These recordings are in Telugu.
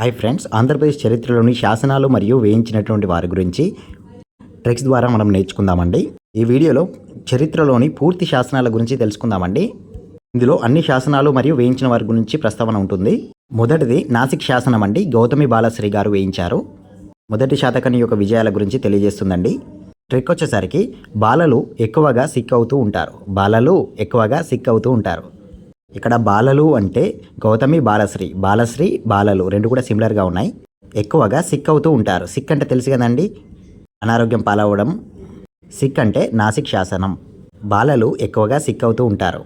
హాయ్ ఫ్రెండ్స్ ఆంధ్రప్రదేశ్ చరిత్రలోని శాసనాలు మరియు వేయించినటువంటి వారి గురించి ట్రిక్స్ ద్వారా మనం నేర్చుకుందామండి. ఈ వీడియోలో చరిత్రలోని పూర్తి శాసనాల గురించి తెలుసుకుందామండి. ఇందులో అన్ని శాసనాలు మరియు వేయించిన వారి గురించి ప్రస్తావన ఉంటుంది. మొదటిది నాసిక్ శాసనం అండి. గౌతమి బాలశ్రీ గారు వేయించారు. మొదటి శాతకని యొక్క విజయాల గురించి తెలియజేస్తుందండి. ట్రిక్ వచ్చేసరికి బాలలు ఎక్కువగా సిక్ అవుతూ ఉంటారు. బాలలు ఎక్కువగా సిక్ అవుతూ ఉంటారు. ఇక్కడ బాలలు అంటే గౌతమి బాలశ్రీ. బాలశ్రీ బాలలు రెండు కూడా సిమిలర్గా ఉన్నాయి. ఎక్కువగా సిక్ అవుతూ ఉంటారు. సిక్ అంటే తెలుసు కదండి? అనారోగ్యం పాలవడం. సిక్ అంటే నాసిక్ శాసనం. బాలలు ఎక్కువగా సిక్ అవుతూ ఉంటారు.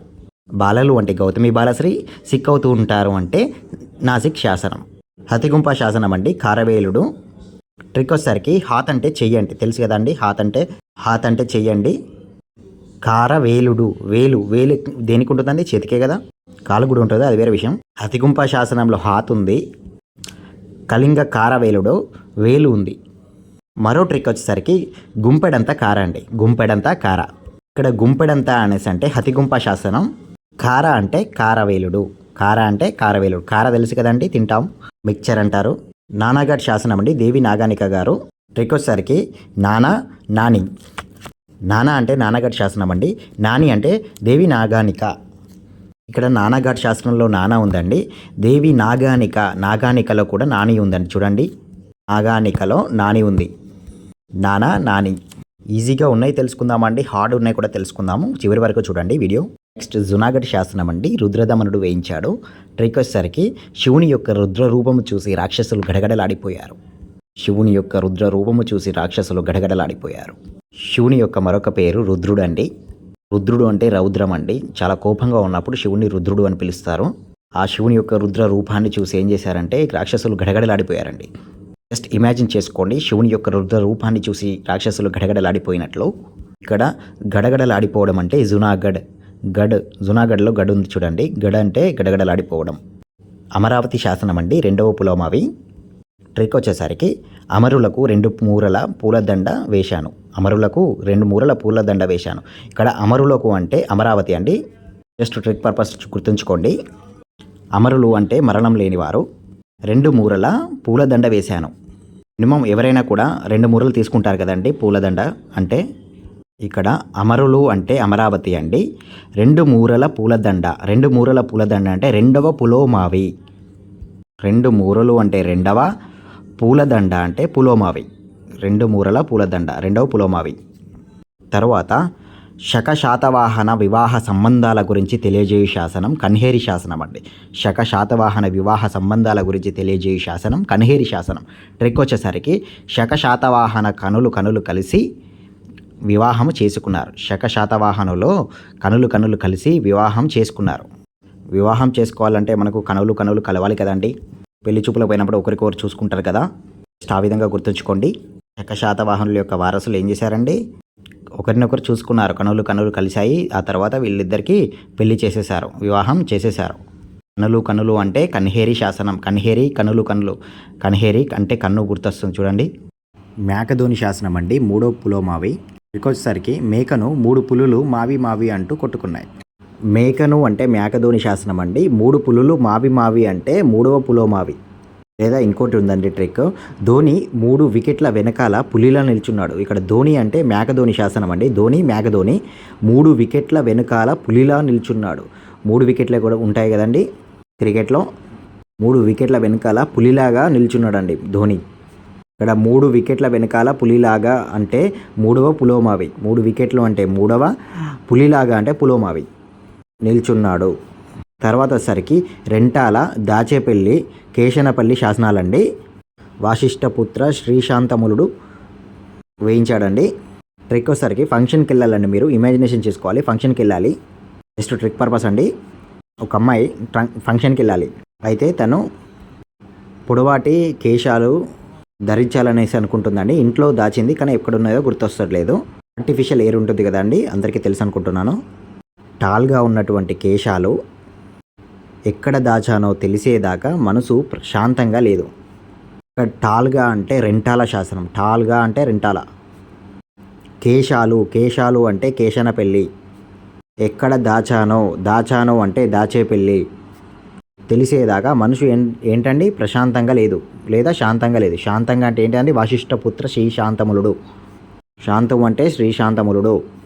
బాలలు అంటే గౌతమి బాలశ్రీ సిక్ అవుతూ ఉంటారు అంటే నాసిక్ శాసనం. హతిగుంప శాసనం అండి కారవేలుడు. ట్రిక్ వచ్చేసరికి హాత్ అంటే చెయ్యండి తెలుసు కదండి? హాత్ అంటే హాత్ అంటే చెయ్యండి కారవేలుడు వేలు వేలు దేనికి ఉంటుందండి చేతికే కదా? కాలు కూడా ఉంటుంది? అది వేరే విషయం. అతిగుంప శాసనంలో హాత్ ఉంది. కళింగ కారవేలుడు వేలు ఉంది. మరో ట్రిక్ వచ్చేసరికి గుంపెడంతా కార అండి. గుంపెడంతా కార. ఇక్కడ గుంపెడంతా అనేసి అంటే హతిగుంప శాసనం. కార అంటే కారవేలుడు. కార అంటే కారవేలుడు. కార తెలుసు కదండి? తింటాం. మిక్చర్ అంటారు. నానాఘాట్ శాసనం అండి. దేవి నాగానిక గారు. ట్రిక్ వచ్చేసరికి నానా నాని. నానా అంటే నానాఘాట్ శాసనం అండి. నాని అంటే దేవి నాగానిక. ఇక్కడ నానాఘాట్ శాసనంలో నానా ఉందండి. దేవి నాగానిక నాగానికలో కూడా నాని ఉందండి. చూడండి. నాగానికలో నాని ఉంది. నానా నాని. ఈజీగా ఉన్నాయి తెలుసుకుందామండి. హార్డ్ ఉన్నాయి కూడా తెలుసుకుందాము. చివరి వరకు చూడండి వీడియో. నెక్స్ట్ జునాగఢ్ శాసనం అండి. రుద్రదమనుడు వేయించాడు. ట్రిక్ వచ్చేసరికి శివుని యొక్క రుద్ర రూపము చూసి రాక్షసులు గడగడలాడిపోయారు. శివుని యొక్క రుద్ర రూపము చూసి రాక్షసులు గడగడలాడిపోయారు. శివుని యొక్క మరొక పేరు రుద్రుడు అండి రుద్రుడు అంటే రౌద్రం అండి. చాలా కోపంగా ఉన్నప్పుడు శివుని రుద్రుడు అని పిలుస్తారు. ఆ శివుని యొక్క రుద్ర రూపాన్ని చూసి ఏం చేశారంటే రాక్షసులు గడగడలాడిపోయారండి. జస్ట్ ఇమాజిన్ చేసుకోండి శివుని యొక్క రుద్ర రూపాన్ని చూసి రాక్షసులు గడగడలాడిపోయినట్లు. ఇక్కడ గడగడలాడిపోవడం అంటే జునాగఢ్. గడ్ జునాగఢ్లో గడ్ ఉంది చూడండి. గడ్ అంటే గడగడలాడిపోవడం. అమరావతి శాసనం అండి రెండవ పులోమావి. ట్రిక్ వచ్చేసరికి అమరులకు రెండు మూరల పూలదండ వేశాను. అమరులకు రెండు మూరల పూలదండ వేశాను. ఇక్కడ అమరులకు అంటే అమరావతి అండి. జస్ట్ ట్రిక్ పర్పస్ గుర్తుంచుకోండి. అమరులు అంటే మరణం లేనివారు. రెండు మూరల పూలదండ వేశాను. మినిమం ఎవరైనా కూడా రెండు మూరలు తీసుకుంటారు కదండి పూలదండ. అంటే ఇక్కడ అమరులు అంటే అమరావతి అండి. రెండు మూరల పూలదండ. రెండు మూరల పూలదండ అంటే రెండవ పులోమావి. రెండు మూరలు అంటే రెండవ పూలదండ అంటే పులోమావి. రెండు మూరల పూలదండ రెండవ పులోమావి. తర్వాత శక శాతవాహన వివాహ సంబంధాల గురించి తెలియజేయు శాసనం కన్హేరి శాసనం అండి. శక శాతవాహన వివాహ సంబంధాల గురించి తెలియజేయు శాసనం కన్హేరి శాసనం. ట్రిక్ వచ్చేసరికి శక శాతవాహన కనులు కనులు కలిసి వివాహం చేసుకున్నారు. శక శాతవాహనులో కనులు కనులు కలిసి వివాహం చేసుకున్నారు. వివాహం చేసుకోవాలంటే మనకు కనులు కనులు కలవాలి కదండి. పెళ్ళి చూపులకు పోయినప్పుడు ఒకరికొకరు చూసుకుంటారు కదా? ఆ విధంగా గుర్తుంచుకోండి. శక శాతవాహనుల యొక్క వారసులు ఏం చేశారండి? ఒకరినొకరు చూసుకున్నారు. కనులు కనులు కలిశాయి. ఆ తర్వాత వీళ్ళిద్దరికీ పెళ్ళి చేసేశారు. వివాహం చేసేశారు. కనులు కనులు అంటే కన్హేరి శాసనం. కన్హేరి కనులు కనులు. కన్హేరి అంటే కన్ను గుర్తొస్తుంది చూడండి. మేకధోని శాసనం అండి. మూడో పులో మావి వచ్చేసరికి మేకను మూడు పులులు మావి మావి అంటూ కొట్టుకున్నాయి. మేకను అంటే మేకధోని శాసనం అండి. మూడు పులులు మావి మావి అంటే మూడవ పులోమావి లేదా ఇంకోటి ఉందండి ట్రిక్. ధోని మూడు వికెట్ల వెనకాల పులిలా నిల్చున్నాడు. ఇక్కడ ధోని అంటే మేకధోని శాసనం అండి. ధోని మేకధోని మూడు వికెట్ల వెనకాల పులిలా నిల్చున్నాడు. మూడు వికెట్లే కూడా ఉంటాయి కదండి క్రికెట్లో. మూడు వికెట్ల వెనకాల పులిలాగా నిల్చున్నాడండి ధోని. ఇక్కడ మూడు వికెట్ల వెనకాల పులిలాగా అంటే మూడవ పులోమావి మూడు వికెట్లు అంటే మూడవ పులిలాగా అంటే పులోమావి నిల్చున్నాడు. తర్వాత సరికి రెంటాల దాచేపల్లి కేశనపల్లి శాసనాలండి. వాసిష్టపుత్ర శ్రీశాంతములుడు వేయించాడండి. ట్రిక్ వచ్చేసరికి ఫంక్షన్కి వెళ్ళాలండి మీరు. ఇమాజినేషన్ చేసుకోవాలి. ఫంక్షన్కి వెళ్ళాలి జస్ట్ ట్రిక్ పర్పస్ అండి. ఒక అమ్మాయి ఫంక్షన్కి వెళ్ళాలి అయితే తను పొడవాటి కేశాలు ధరించాలనేసి అనుకుంటుందండి. ఇంట్లో దాచింది కానీ ఎక్కడున్నాయో గుర్తొస్తలేదు. ఆర్టిఫిషియల్ ఎయిర్ ఉంటుంది కదండి. అందరికీ తెలుసు అనుకుంటున్నాను. టాల్గా ఉన్నటువంటి కేశాలు ఎక్కడ దాచానో తెలిసేదాకా మనసు ప్రశాంతంగా లేదు. ఇక్కడ టాల్గా అంటే రెంటాల శాసనం. టాల్గా అంటే రెంటాల. కేశాలు కేశాలు అంటే కేశనపల్లి ఎక్కడ దాచానో దాచానో అంటే దాచేపల్లి తెలిసేదాకా మనుషు ఏం ఏంటండి? ప్రశాంతంగా లేదు. లేదా శాంతంగా లేదు. శాంతంగా అంటే ఏంటండి? వాసిష్ఠపుత్ర శ్రీశాంతములుడు. శాంతం అంటే శ్రీశాంతములుడు.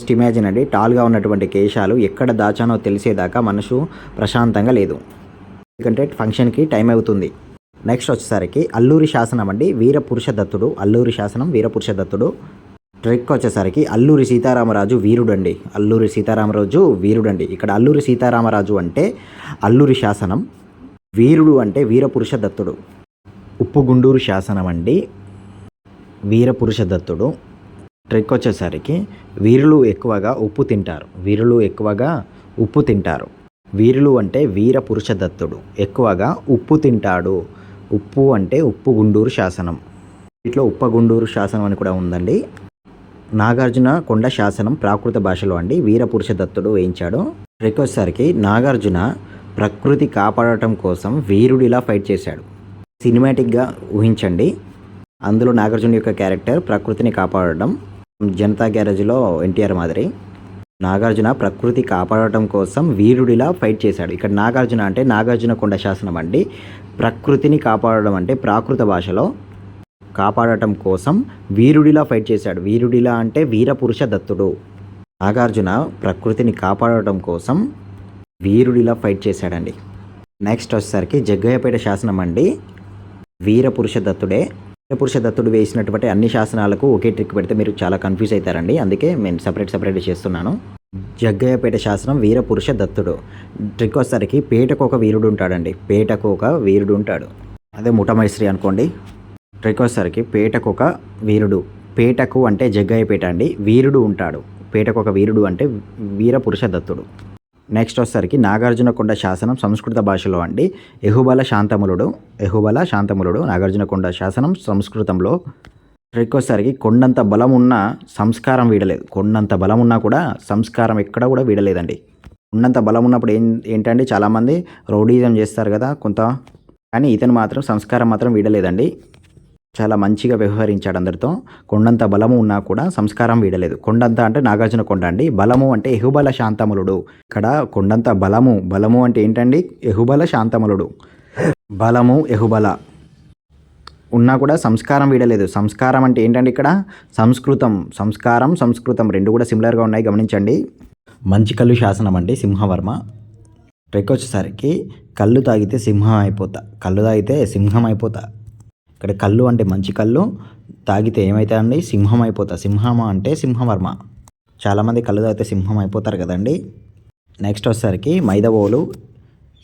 జస్ట్ ఇమాజిన్ అండి టాల్గా ఉన్నటువంటి కేశాలు ఎక్కడ దాచానో తెలిసేదాకా మనసు ప్రశాంతంగా లేదు. ఎందుకంటే ఫంక్షన్కి టైం అవుతుంది. నెక్స్ట్ వచ్చేసరికి అల్లూరి శాసనం అండి వీరపురుష దత్తుడు అల్లూరి శాసనం వీరపురుష దత్తుడు. ట్రిక్ వచ్చేసరికి అల్లూరి సీతారామరాజు వీరుడు అండి అల్లూరి సీతారామరాజు వీరుడు అండి ఇక్కడ అల్లూరి సీతారామరాజు అంటే అల్లూరి శాసనం వీరుడు అంటే వీరపురుష దత్తుడు. ఉప్పుగుండూరు శాసనం అండి వీరపురుష దత్తుడు. ట్రిక్ వచ్చేసరికి వీరులు ఎక్కువగా ఉప్పు తింటారు. వీరులు ఎక్కువగా ఉప్పు తింటారు. వీరులు అంటే వీర పురుషదత్తుడు. ఎక్కువగా ఉప్పు తింటాడు. ఉప్పు అంటే ఉప్పు గుండూరు శాసనం. వీటిలో ఉప్పగుండూరు శాసనం అని కూడా ఉందండి. నాగార్జున కొండ శాసనం ప్రాకృత భాషలో అండి. వీరపురుష దత్తుడు వేయించాడు. ట్రిక్ వచ్చేసరికి నాగార్జున ప్రకృతి కాపాడటం కోసం వీరుడిలా ఫైట్ చేశాడు. సినిమాటిక్గా ఊహించండి. అందులో నాగార్జున యొక్క క్యారెక్టర్ ప్రకృతిని కాపాడడం. జనతా గ్యారేజ్లో ఎన్టీఆర్ మాదిరి. నాగార్జున ప్రకృతి కాపాడటం కోసం వీరుడిలా ఫైట్ చేశాడు. ఇక్కడ నాగార్జున అంటే నాగార్జున కొండ శాసనం అండి. ప్రకృతిని కాపాడడం అంటే ప్రాకృత భాషలో కాపాడటం కోసం వీరుడిలా ఫైట్ చేశాడు. వీరుడిలా అంటే వీరపురుష దత్తుడు. నాగార్జున ప్రకృతిని కాపాడటం కోసం వీరుడిలా ఫైట్ చేశాడండి. నెక్స్ట్ వచ్చేసరికి జగ్గయ్యపేట శాసనం అండి. వీరపురుష దత్తుడే. వీరపురుష దత్తుడు వేసినటువంటి అన్ని శాసనాలకు ఒకే ట్రిక్ పెడితే మీరు చాలా కన్ఫ్యూజ్ అవుతారండి. అందుకే నేను సపరేట్ సపరేట్ చేస్తున్నాను. జగ్గయ్యపేట శాసనం వీరపురుష దత్తుడు ట్రిక్ వచ్చేసరికి పేటకు ఒక వీరుడు ఉంటాడండి. పేటకు ఒక వీరుడు ఉంటాడు. అదే ముఠమైశ్రీ అనుకోండి. ట్రిక్ వచ్చేసరికి పేటకు ఒక వీరుడు. పేటకు అంటే జగ్గయ్యపేట అండి. వీరుడు ఉంటాడు. పేటకు ఒక వీరుడు అంటే వీరపురుష దత్తుడు నెక్స్ట్ వచ్చేసరికి నాగార్జునకొండ శాసనం సంస్కృత భాషలో అండి. ఎహుబల శాంతములుడు ఎహుబల శాంతములుడు నాగార్జునకొండ శాసనం సంస్కృతంలో. ట్రిక్ వచ్చేసరికి కొండంత బలం ఉన్నా సంస్కారం వీడలేదు. కొండంత బలం ఉన్నా కూడా సంస్కారం ఎక్కడ కూడా వీడలేదండి. ఉన్నంత బలం ఉన్నప్పుడు ఏం ఏంటంటే చాలామంది రౌడీజం చేస్తారు కదా కొంత. కానీ ఇతను మాత్రం సంస్కారం మాత్రం వీడలేదండి. చాలా మంచిగా వ్యవహరించాడు అందరితో. కొండంత బలము ఉన్నా కూడా సంస్కారం వీడలేదు. కొండంత అంటే నాగార్జున కొండ అండి. బలము అంటే ఎహుబల శాంతములుడు. ఇక్కడ కొండంత బలము బలము అంటే ఏంటండి? ఎహుబల శాంతములుడు. బలము ఎహుబల. ఉన్నా కూడా సంస్కారం వీడలేదు. సంస్కారం అంటే ఏంటండి ఇక్కడ? సంస్కృతం. సంస్కారం సంస్కృతం రెండు కూడా సిమిలర్గా ఉన్నాయి. గమనించండి. మంచి కళ్ళు శాసనం అండి సింహవర్మ. ట్రెక్ వచ్చేసరికి కళ్ళు తాగితే సింహం అయిపోతా. కళ్ళు తాగితే సింహం అయిపోతా. ఇక్కడ కళ్ళు అంటే మంచి కళ్ళు తాగితే ఏమవుతాయండి సింహం అయిపోతా. సింహం అంటే సింహవర్మ. చాలామంది కళ్ళు తాగితే సింహం అయిపోతారు కదండి. నెక్స్ట్ వచ్చేసరికి మైదవోలు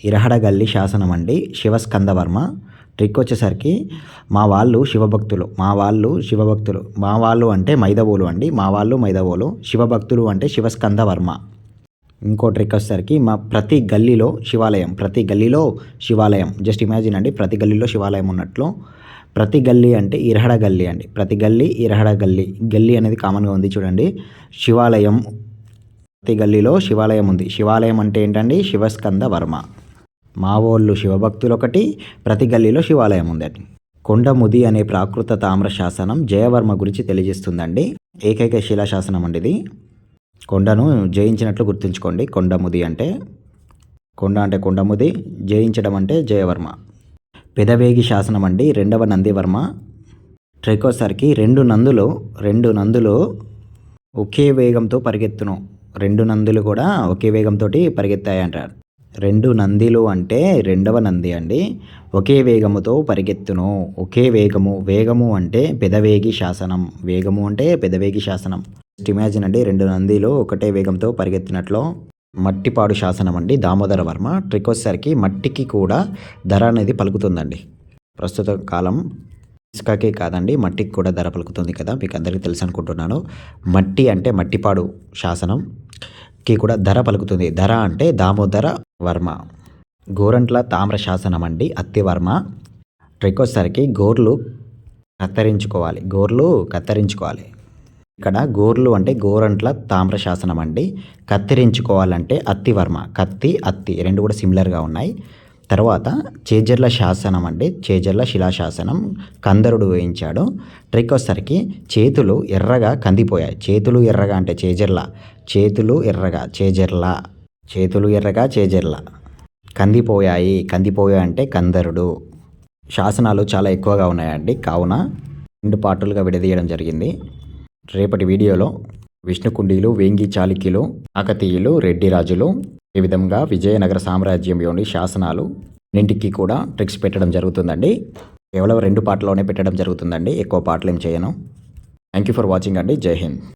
ఇరహడగల్లి శాసనం అండి. శివస్కందవర్మ. ట్రిక్ వచ్చేసరికి మా వాళ్ళు శివభక్తులు. మా వాళ్ళు శివభక్తులు. మా వాళ్ళు అంటే మైదవోలు అండి. మా వాళ్ళు మైదవోలు. శివభక్తులు అంటే శివస్కందవర్మ. ఇంకో ట్రిక్ వచ్చేసరికి మా ప్రతి గల్లీలో శివాలయం. ప్రతి గల్లీలో శివాలయం. జస్ట్ ఇమాజిన్ అండి ప్రతి గల్లీలో శివాలయం ఉన్నట్లు. ప్రతి గల్లీ అంటే ఇరహడ గల్లీ అండి. ప్రతి గల్లీ ఇరహడ గల్లీ. గల్లీ అనేది కామన్గా ఉంది చూడండి. శివాలయం ప్రతి గల్లీలో శివాలయం ఉంది. శివాలయం అంటే ఏంటండి? శివస్కంద వర్మ. మావోళ్ళు శివభక్తులు ఒకటి ప్రతి గల్లీలో శివాలయం ఉందండి కొండముది అనే ప్రాకృత తామ్ర శాసనం జయవర్మ గురించి తెలియజేస్తుందండి. ఏకైక శిలా శాసనం అండి ఇది. కొండను జయించినట్లు గుర్తుంచుకోండి. కొండముది అంటే కొండ అంటే కొండముది జయించడం అంటే జయవర్మ. పెదవేగి శాసనం అండి. రెండవ నందివర్మ. ట్రైకోసార్కి రెండు నందులు రెండు నందులు ఒకే వేగంతో పరిగెత్తును. రెండు నందులు కూడా ఒకే వేగంతో పరిగెత్తాయి అంటారు రెండు నందిలు అంటే రెండవ నంది అండి. ఒకే వేగముతో పరిగెత్తును. ఒకే వేగము వేగము అంటే పెదవేగి శాసనం. వేగము అంటే పెదవేగి శాసనం. ఇమాజిన్ అండి రెండు నందిలు ఒకటే వేగంతో పరిగెత్తినట్లు. మట్టిపాడు శాసనం అండి దామోదర వర్మ. ట్రిక్ వచ్చేసరికి మట్టికి కూడా ధర అనేది పలుకుతుందండి. ప్రస్తుత కాలం ఇసుకకే కాదండి మట్టికి కూడా ధర పలుకుతుంది కదా మీకు అందరికీ తెలుసు అనుకుంటున్నాను. మట్టి అంటే మట్టిపాడు శాసనంకి కూడా ధర పలుకుతుంది. ధర అంటే దామోదర వర్మ. గోరంట్ల తామ్ర శాసనం అండి అత్తివర్మ ట్రిక్ వచ్చేసరికి గోర్లు కత్తిరించుకోవాలి గోర్లు కత్తిరించుకోవాలి. ఇక్కడ గోర్లు అంటే గోరంట్ల తామ్ర శాసనం అండి. కత్తిరించుకోవాలంటే అత్తివర్మ కత్తి అత్తి రెండు కూడా సిమిలర్గా ఉన్నాయి. తర్వాత చేజర్ల శాసనం అండి. చేజర్ల శిలాశాసనం కందరుడు వేయించాడు. ట్రిక్ వచ్చేసరికి చేతులు ఎర్రగా కందిపోయాయి. చేతులు ఎర్రగా అంటే చేజర్ల. చేతులు ఎర్రగా చేజర్ల. చేతులు ఎర్రగా చేజర్ల. కందిపోయాయి. కందిపోయాయి అంటే కందరుడు. శాసనాలు చాలా ఎక్కువగా ఉన్నాయండి. కావున రెండు పార్టులుగా విడదీయడం జరిగింది. రేపటి వీడియోలో విష్ణుకుండీలు వేంగి చాళుక్యులు కాకతీయులు రెడ్డి రాజులు ఈ విధంగా విజయనగర సామ్రాజ్యంలోని శాసనాలు నింటికి కూడా ట్రిక్స్ పెట్టడం జరుగుతుందండి. కేవలం రెండు పాటలోనే పెట్టడం జరుగుతుందండి. ఎక్కువ పాటలు ఏం చేయను. థ్యాంక్ యూ ఫర్ వాచింగ్ అండి. జై హింద్.